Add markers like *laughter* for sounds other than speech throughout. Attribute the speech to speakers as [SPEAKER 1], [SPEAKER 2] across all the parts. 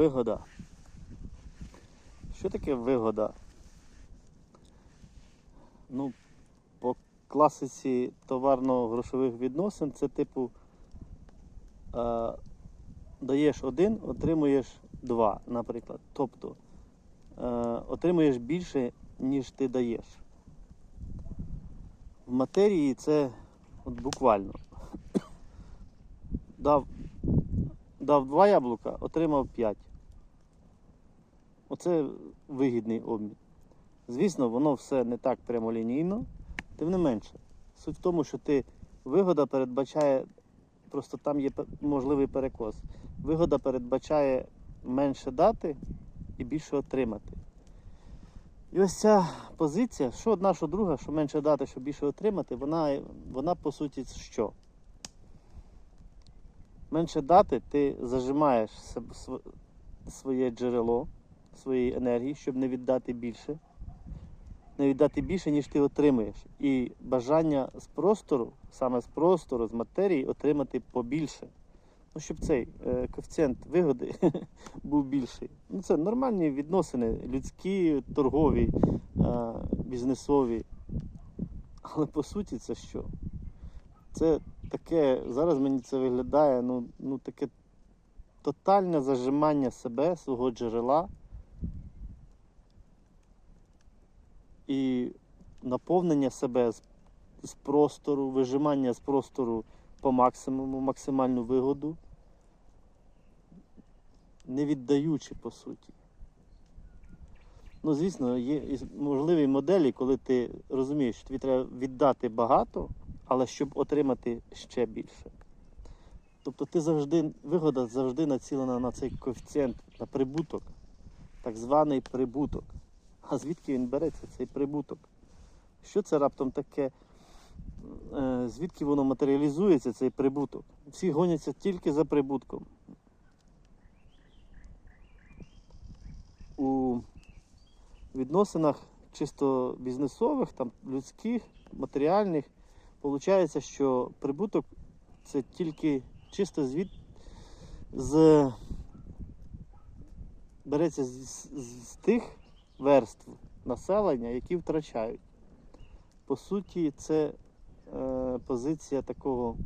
[SPEAKER 1] Вигода. Що таке вигода? Ну, по класиці товарно-грошових відносин це типу е, даєш один, отримуєш два, наприклад. Тобто е, отримуєш більше, ніж ти даєш. В матерії це от буквально. *coughs* Дав, дав два яблука, отримав п'ять. Оце вигідний обмін. Звісно, воно все не так прямолінійно, тим не менше. Суть в тому, що ти вигода передбачає, просто там є можливий перекос. Вигода передбачає менше дати і більше отримати. І ось ця позиція, що одна, що друга, що менше дати, що більше отримати, вона, вона по суті що? Менше дати, ти зажимаєш своє джерело своєї енергії, щоб не віддати більше. Не віддати більше, ніж ти отримуєш. І бажання з простору, саме з простору, з матерії, отримати побільше. Ну, щоб цей е, коефіцієнт вигоди *laughs* був більший. Ну, це нормальні відносини, людські, торгові, е, бізнесові. Але по суті, це що? Це таке, зараз мені це виглядає, ну, ну таке тотальне зажимання себе, свого джерела і наповнення себе з, простору, вижимання з простору по максимуму, максимальну вигоду, не віддаючи по суті. Ну, звісно, є можливі моделі, коли ти розумієш, що тобі треба віддати багато, але щоб отримати ще більше. Тобто ти завжди, вигода завжди націлена на цей коефіцієнт, на прибуток, так званий прибуток. А звідки він береться, цей прибуток? Що це раптом таке? Е, Звідки воно матеріалізується, цей прибуток? Всі гоняться тільки за прибутком. У відносинах чисто бізнесових, там, людських, матеріальних, виходить, що прибуток це тільки чисто звід з береться з, з, з тих верств населення, які втрачають. По суті, це е, позиція такого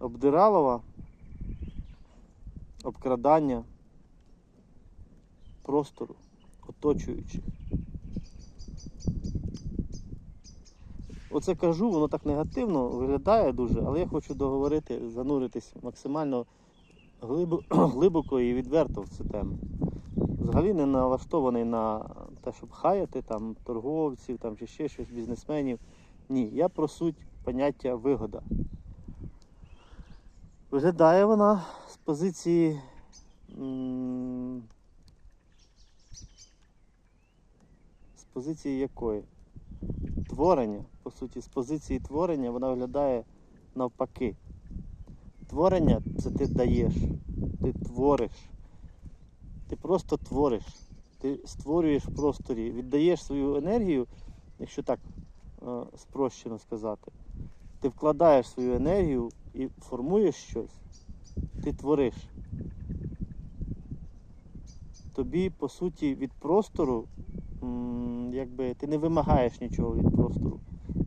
[SPEAKER 1] обдиралова, обкрадання простору, оточуючих. Оце кажу, воно так негативно виглядає дуже, але я хочу договорити, зануритись максимально *clears throat* глибоко і відверто в цю тему. Взагалі не налаштований на те, щоб хаяти там торговців там, чи ще щось, бізнесменів. Ні, я про суть поняття вигода. Виглядає вона з позиції з позиції якої? Творення, по суті, з позиції творення вона виглядає навпаки. Творення це ти даєш, ти твориш. Ти просто твориш, ти створюєш в просторі, віддаєш свою енергію, якщо так е, спрощено сказати. Ти вкладаєш свою енергію і формуєш щось, ти твориш. Тобі, по суті, від простору, якби ти не вимагаєш нічого від простору.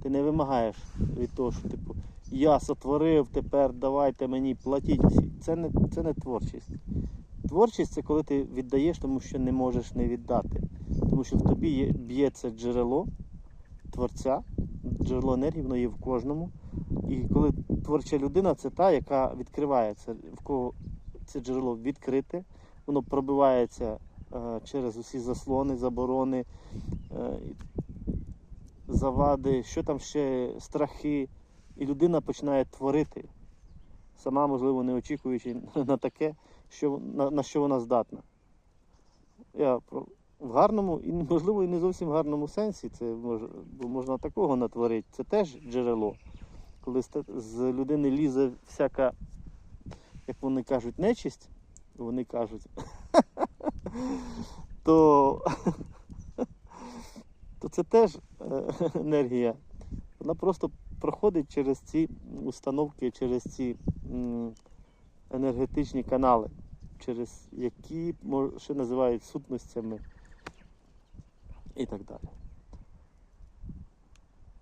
[SPEAKER 1] Ти не вимагаєш від того, що типу, я сотворив, тепер давайте мені платіть. Це не, це не творчість. Творчість це коли ти віддаєш, тому що не можеш не віддати. Тому що в тобі є, б'ється джерело творця, джерело енергії, воно є в кожному. І коли творча людина це та, яка відкривається, в кого це джерело відкрите, воно пробивається е, через усі заслони, заборони, е, завади, що там ще, страхи. І людина починає творити, сама, можливо, не очікуючи *laughs* на таке, що, на, на що вона здатна. Я про, в гарному і, можливо, і не зовсім гарному сенсі, це мож, бо можна такого натворити. Це теж джерело. Коли з, людини лізе всяка, як вони кажуть, нечисть, вони кажуть, *laughs* то, *laughs* то це теж е, *laughs* енергія. Вона просто проходить через ці установки, через ці енергетичні канали. через які ще називають сутностями і так далі.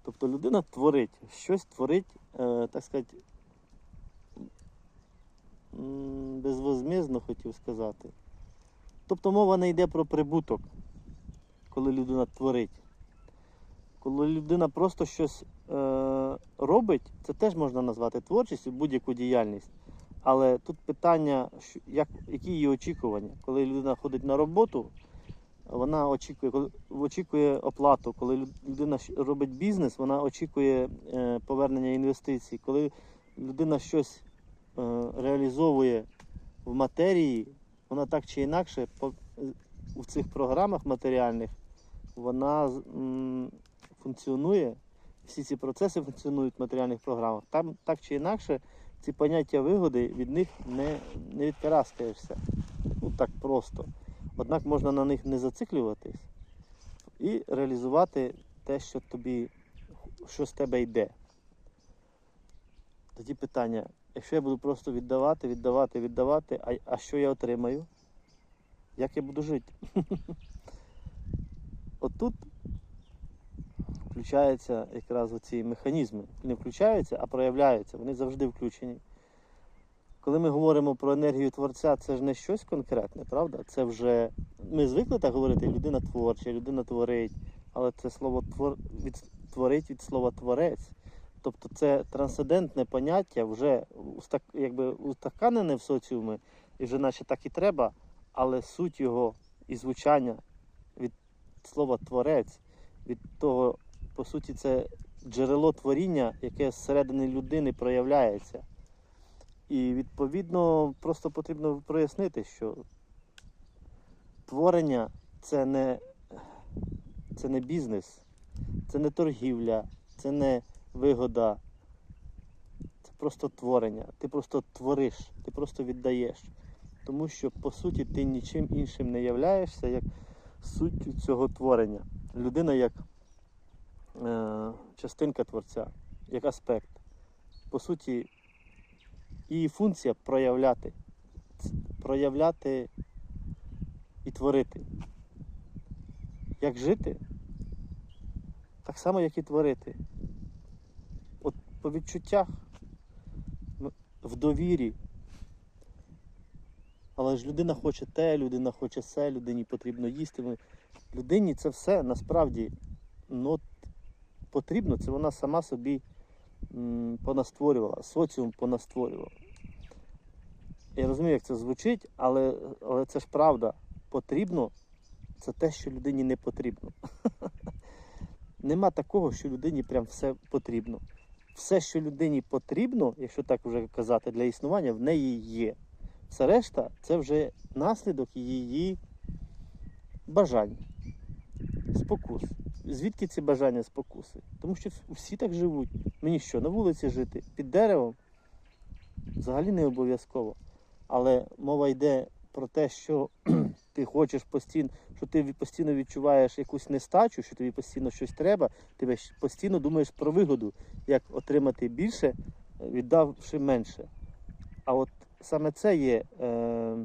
[SPEAKER 1] Тобто людина творить, щось творить, е, так сказати, безвозмізно хотів сказати. Тобто мова не йде про прибуток, коли людина творить. Коли людина просто щось е, робить, це теж можна назвати творчістю, будь-яку діяльність. Але тут питання, як, які її очікування. Коли людина ходить на роботу, вона очікує, очікує оплату. Коли людина робить бізнес, вона очікує е, повернення інвестицій. Коли людина щось е, реалізовує в матерії, вона так чи інакше по, в цих програмах матеріальних вона функціонує. Всі ці процеси функціонують в матеріальних програмах. Там так чи інакше ці поняття вигоди від них не, не відкараскаєшся. Ну так просто. Однак можна на них не зациклюватись і реалізувати те, що тобі, що з тебе йде. Тоді питання, якщо я буду просто віддавати, віддавати, віддавати, а, а що я отримаю? Як я буду жити? *laughs* Отут включаються якраз оці механізми. Не включаються, а проявляються. Вони завжди включені. Коли ми говоримо про енергію творця, це ж не щось конкретне, правда? Це вже ми звикли так говорити, людина творча, людина творить, але це слово твор... від... творить від слова творець. Тобто це трансцендентне поняття вже устак... устаканене в соціумі, і вже наче так і треба, але суть його і звучання від слова творець, від того, по суті, це джерело творіння, яке зсередини людини проявляється. І відповідно просто потрібно прояснити, що творення це не, це не бізнес, це не торгівля, це не вигода, це просто творення. Ти просто твориш, ти просто віддаєш. Тому що по суті ти нічим іншим не являєшся, як суттю цього творення. Людина як частинка творця, як аспект. По суті, її функція проявляти. Проявляти і творити. Як жити, так само, як і творити. От по відчуттях, ну, в довірі. Але ж людина хоче те, людина хоче се, людині потрібно їсти. Людині це все насправді ну, потрібно, це вона сама собі понастворювала, соціум понастворював. Я розумію, як це звучить, але, але це ж правда. Потрібно це те, що людині не потрібно. *laughs* Нема такого, що людині прям все потрібно. Все, що людині потрібно, якщо так вже казати, для існування, в неї є. Все решта це вже наслідок її бажань, спокус. Звідки ці бажання спокуси? Тому що всі так живуть. Мені що, на вулиці жити? Під деревом? Взагалі не обов'язково. Але мова йде про те, що *clears throat* ти хочеш постійно, що ти постійно відчуваєш якусь нестачу, що тобі постійно щось треба, ти постійно думаєш про вигоду, як отримати більше, віддавши менше. А от саме це є, е,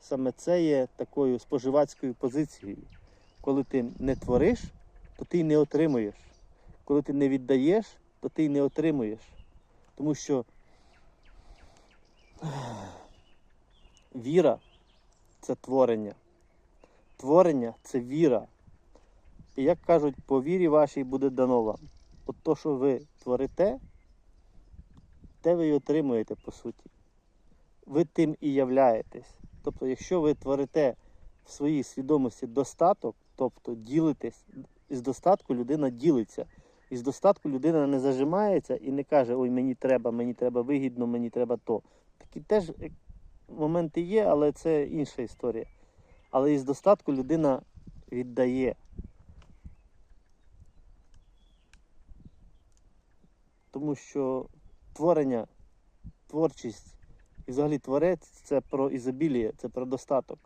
[SPEAKER 1] саме це є такою споживацькою позицією. Коли ти не твориш, то ти й не отримуєш. Коли ти не віддаєш, то ти й не отримуєш. Тому що віра це творення. Творення це віра. І як кажуть, по вірі вашій буде дано вам. От то, що ви творите, те ви і отримуєте по суті. Ви тим і являєтесь. Тобто, якщо ви творите в своїй свідомості достаток, тобто ділитесь, із достатку людина ділиться. Із достатку людина не зажимається і не каже, ой, мені треба, мені треба вигідно, мені треба то. Такі теж е, моменти є, але це інша історія. Але із достатку людина віддає. Тому що творення, творчість і взагалі творець це про ізобілія, це про достаток.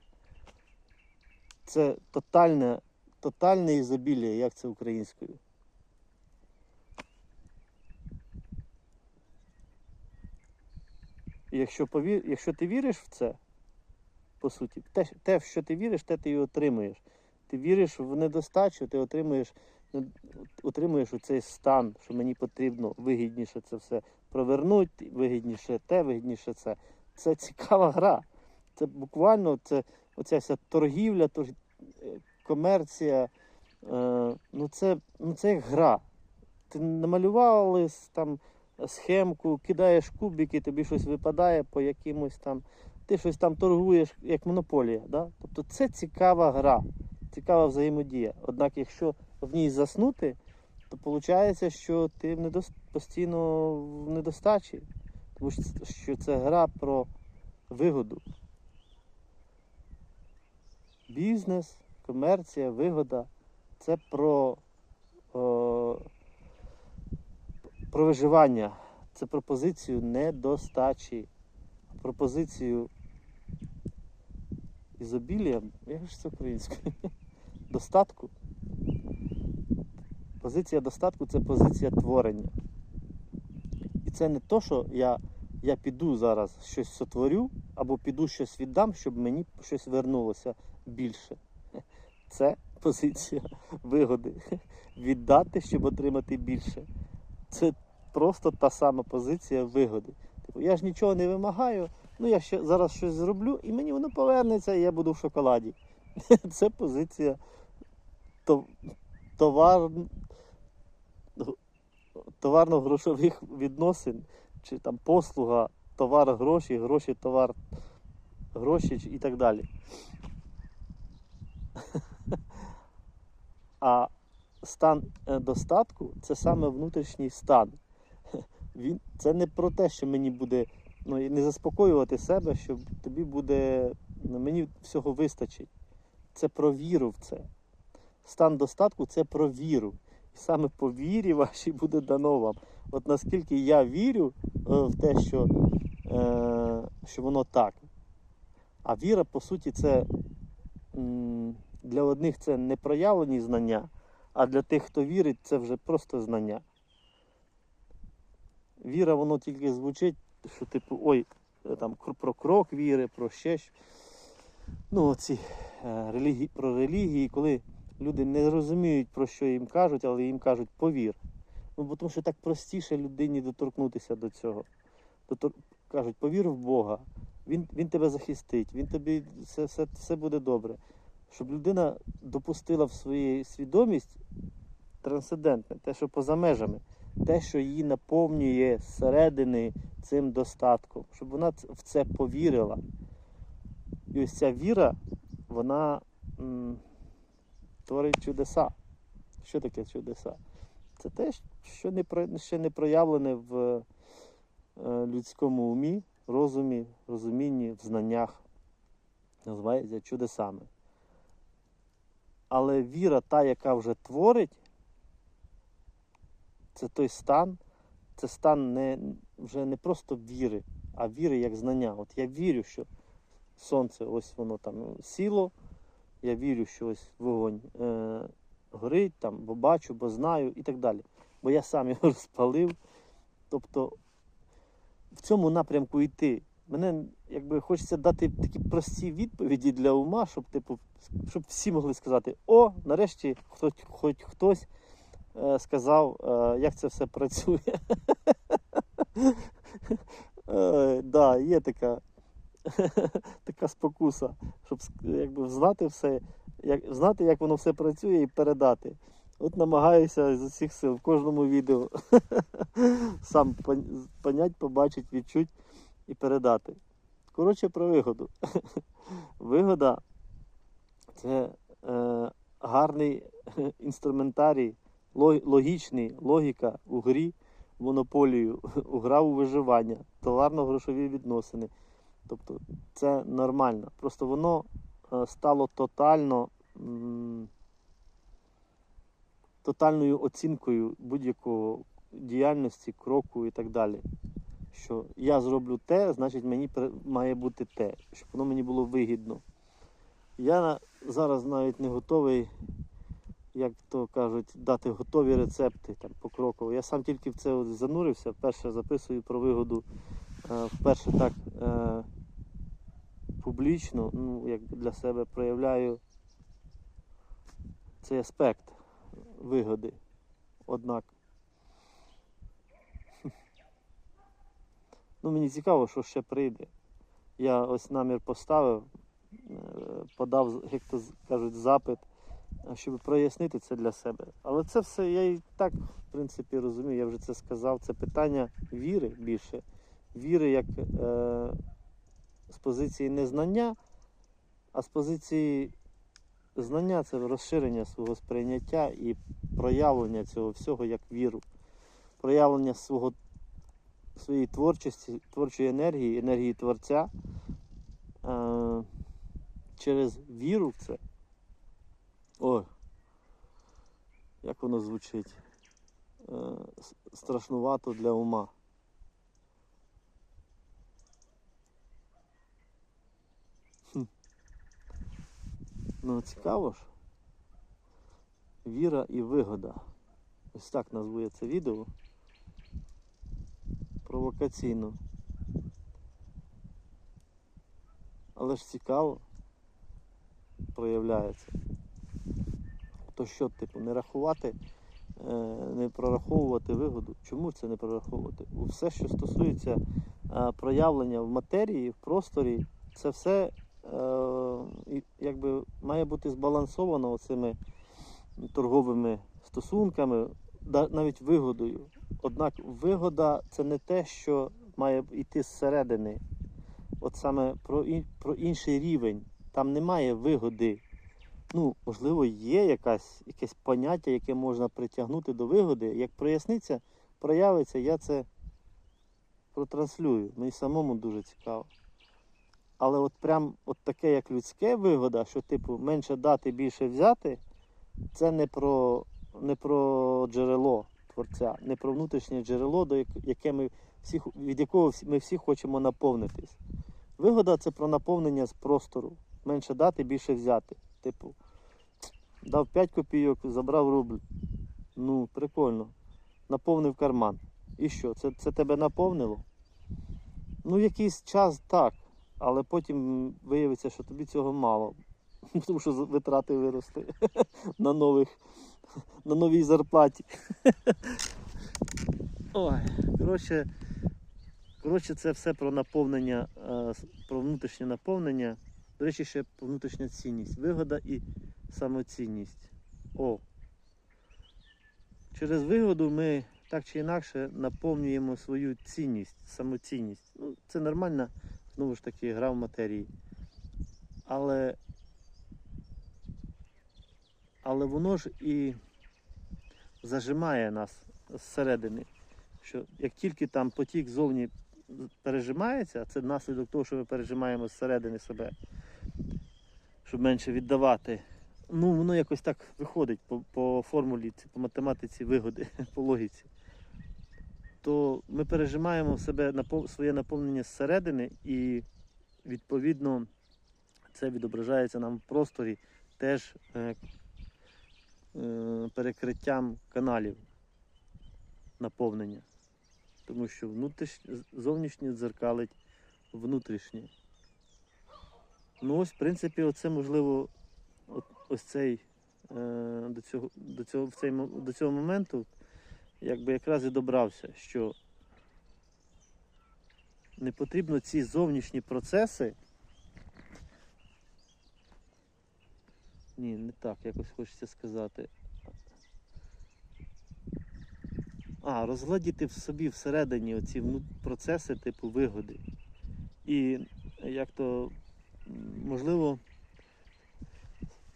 [SPEAKER 1] Це тотальне, тотальне ізобілія, як це українською. Якщо, повір... якщо ти віриш в це, по суті, те, те, в що ти віриш, те ти і отримуєш. Ти віриш в недостачу, ти отримуєш, отримуєш цей стан, що мені потрібно вигідніше це все провернути, вигідніше те, вигідніше це. Це цікава гра. Це буквально це, оця вся торгівля, тор... е, комерція. Е, ну, це, ну, це як гра. Ти намалювали там схемку, кидаєш кубики, тобі щось випадає по якимось там. Ти щось там торгуєш як монополія. Да? Тобто це цікава гра, цікава взаємодія. Однак, якщо в ній заснути, то виходить, що ти в недос... постійно в недостачі. Тому що це гра про вигоду. Бізнес, комерція, вигода це про, о, про виживання. Це про позицію недостачі, про позицію ізобілія, як ж це українською? *laughs* Достатку. Позиція достатку це позиція творення. І це не то, що я, я піду зараз щось сотворю, або піду щось віддам, щоб мені щось вернулося більше. Це позиція вигоди. Віддати, щоб отримати більше. Це просто та сама позиція вигоди. Типу, я ж нічого не вимагаю, ну я ще зараз щось зроблю, і мені воно повернеться, і я буду в шоколаді. *laughs* Це позиція товар, товарно-грошових відносин, чи там послуга, товар, гроші, гроші, товар, гроші і так далі. *laughs* А стан е, достатку це саме внутрішній стан. *laughs* Він, це не про те, що мені буде ну, не заспокоювати себе, що тобі буде, ну, мені всього вистачить. Це про віру в це. Стан достатку це про віру. І саме по вірі вашій буде дано вам. От наскільки я вірю е, в те, що, е, що воно так. А віра, по суті, це м, для одних це не проявлені знання, а для тих, хто вірить, це вже просто знання. Віра, воно тільки звучить, що типу, ой, е, там про крок віри, про ще щось. Ну, оці е, релігії, про релігії, коли люди не розуміють, про що їм кажуть, але їм кажуть повір. Ну, бо тому що так простіше людині доторкнутися до цього. Дотор... Кажуть, повір в Бога, він, він тебе захистить, він тобі все, все, все буде добре. Щоб людина допустила в своїй свідомість трансцендентне, те, що поза межами, те, що її наповнює зсередини цим достатком, щоб вона в це повірила. І ось ця віра, вона м, творить чудеса. Що таке чудеса? Це те, що не, ще не проявлене в е, людському умі, розумі, розумінні, в знаннях. Називається чудесами. Але віра, та, яка вже творить, це той стан, це стан не, вже не просто віри, а віри як знання. От я вірю, що сонце, ось воно там сіло, я вірю, що ось вогонь е, горить, там, бо бачу, бо знаю і так далі. Бо я сам *laughs* його розпалив. Тобто в цьому напрямку йти. Мене якби хочеться дати такі прості відповіді для ума, щоб типу, щоб всі могли сказати: о, нарешті хоч, хоч хтось е, сказав, е, як це все працює. *laughs* Е, да, є така, *laughs* така спокуса, щоб якби знати все, як, знати, як воно все працює і передати. От намагаюся з усіх сил в кожному відео *laughs* сам пон- понять, побачити, відчути і передати. Коротше, про вигоду. *laughs* Вигода це е, гарний інструментарій, логічний, логіка у грі, в монополію, *laughs* у гра у виживання, товарно-грошові відносини. Тобто це нормально. Просто воно е, стало тотально. Тотальною оцінкою будь-якого діяльності, кроку і так далі. Що я зроблю те, значить мені має бути те, щоб воно мені було вигідно. Я зараз навіть не готовий, як то кажуть, дати готові рецепти там, покроково. Я сам тільки в це от занурився. Перше записую про вигоду е, вперше так е, публічно, ну, якби для себе проявляю цей аспект вигоди. Однак. Ну, мені цікаво, що ще прийде. Я ось намір поставив, е, подав, як то кажуть, запит, е, щоб прояснити це для себе. Але це все я і так, в принципі, розумію, я вже це сказав. Це питання віри більше. Віри як е, з позиції незнання, а з позиції знання це розширення свого сприйняття і проявлення цього всього як віру, проявлення свого, своєї творчості, творчої енергії, енергії творця е, через віру в це. Ой, як воно звучить? Е, страшнувато для ума. Ну, цікаво ж. Віра і вигода. Ось так назву я це відео. Провокаційно. Але ж цікаво проявляється. То що, типу, не рахувати, е, не прораховувати вигоду? Чому це не прораховувати? Все, що стосується е, проявлення в матерії, в просторі, це все е, якби має бути збалансовано цими торговими стосунками, навіть вигодою. Однак вигода це не те, що має йти зсередини. От саме про, про інший рівень. Там немає вигоди. Ну, можливо, є якась, якесь поняття, яке можна притягнути до вигоди. Як проясниться, проявиться, я це протранслюю. Мені самому дуже цікаво. Але от прям от таке, як людське вигода, що типу менше дати, більше взяти, це не про, не про джерело творця, не про внутрішнє джерело, до яке ми всі, від якого ми всі хочемо наповнитись. Вигода це про наповнення з простору. Менше дати, більше взяти. Типу, дав 5 копійок, забрав рубль. Ну, прикольно. Наповнив карман. І що? Це, це тебе наповнило? Ну, якийсь час так, але потім виявиться, що тобі цього мало. *laughs* Тому що витрати виросли *laughs* на нових, *laughs* на новій зарплаті. *laughs* Ой, коротше, коротше, це все про наповнення, е, про внутрішнє наповнення. До речі, ще про внутрішня цінність. Вигода і самоцінність. О. Через вигоду ми так чи інакше наповнюємо свою цінність, самоцінність. Ну, це нормальна, знову ж таки, гра в матерії. Але, але воно ж і зажимає нас зсередини. Що як тільки там потік зовні пережимається, це наслідок того, що ми пережимаємо зсередини себе, щоб менше віддавати. Ну, воно якось так виходить по, по формулі, по математиці вигоди, *laughs* по логіці. То ми пережимаємо в себе своє наповнення зсередини і відповідно це відображається нам в просторі теж е, перекриттям каналів наповнення. Тому що зовнішнє дзеркалить внутрішнє. Ну ось, в принципі, оце можливо, ось цей е, до цього, до цього, в цей, до цього моменту, якби якраз і добрався, що не потрібно ці зовнішні процеси. Ні, не так, якось хочеться сказати. А, розгладіти в собі всередині оці процеси типу вигоди. І як то, можливо,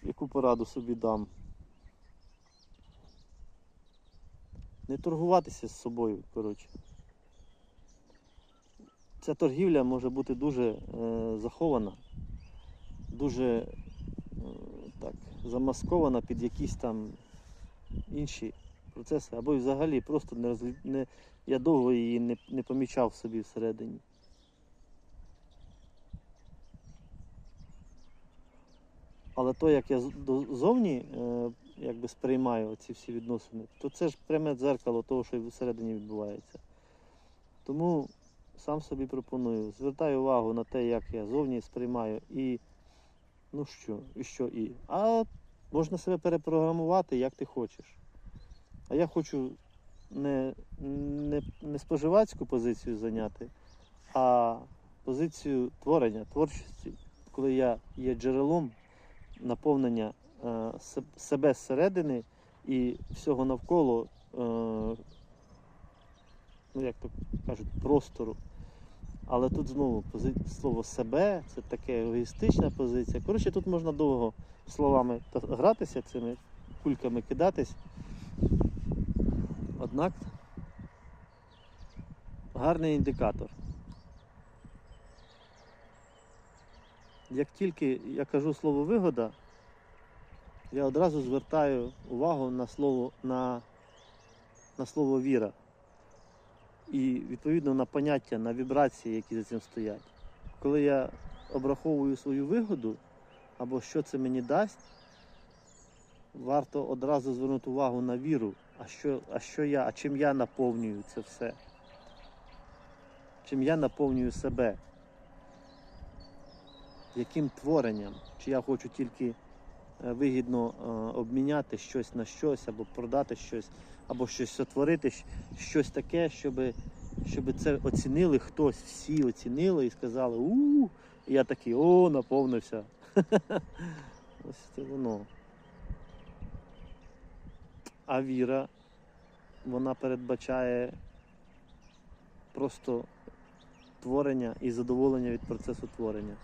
[SPEAKER 1] яку пораду собі дам. Не торгуватися з собою, коротше. Ця торгівля може бути дуже е, захована, дуже так, замаскована під якісь там інші процеси, або взагалі просто не, розлі... не я довго її не, не помічав собі всередині. Але то, як я зовні е, якби сприймаю ці всі відносини, то це ж пряме дзеркало того, що всередині відбувається. Тому сам собі пропоную. Звертаю увагу на те, як я зовні сприймаю і ну що, і що і. А можна себе перепрограмувати, як ти хочеш. А я хочу не, не, не споживацьку позицію зайняти, а позицію творення, творчості, коли я є джерелом наповнення е, себе зсередини і всього навколо, е, ну як то кажуть, простору. Але тут знову слово себе це таке егоїстична позиція. Коротше, тут можна довго словами гратися цими кульками кидатись. Однак гарний індикатор. Як тільки я кажу слово вигода, я одразу звертаю увагу на слово, на, на слово віра. І відповідно на поняття, на вібрації, які за цим стоять. Коли я обраховую свою вигоду, або що це мені дасть, варто одразу звернути увагу на віру, а що, а що я, а чим я наповнюю це все. Чим я наповнюю себе. Яким творенням? Чи я хочу тільки е, вигідно е, обміняти щось на щось, або продати щось, або щось сотворити, щось таке, щоб, щоб це оцінили хтось, всі оцінили і сказали, у я такий, о, наповнився. *laughs* Ось це воно. А віра, вона передбачає просто творення і задоволення від процесу творення.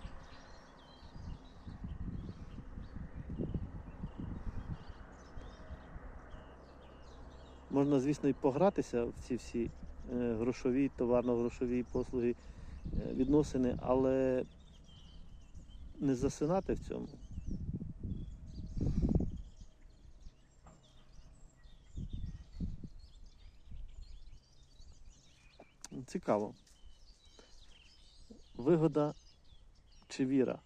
[SPEAKER 1] Можна, звісно, і погратися в ці всі е, грошові, товарно-грошові послуги, е, відносини, але не засинати в цьому. Цікаво. Вигода чи віра?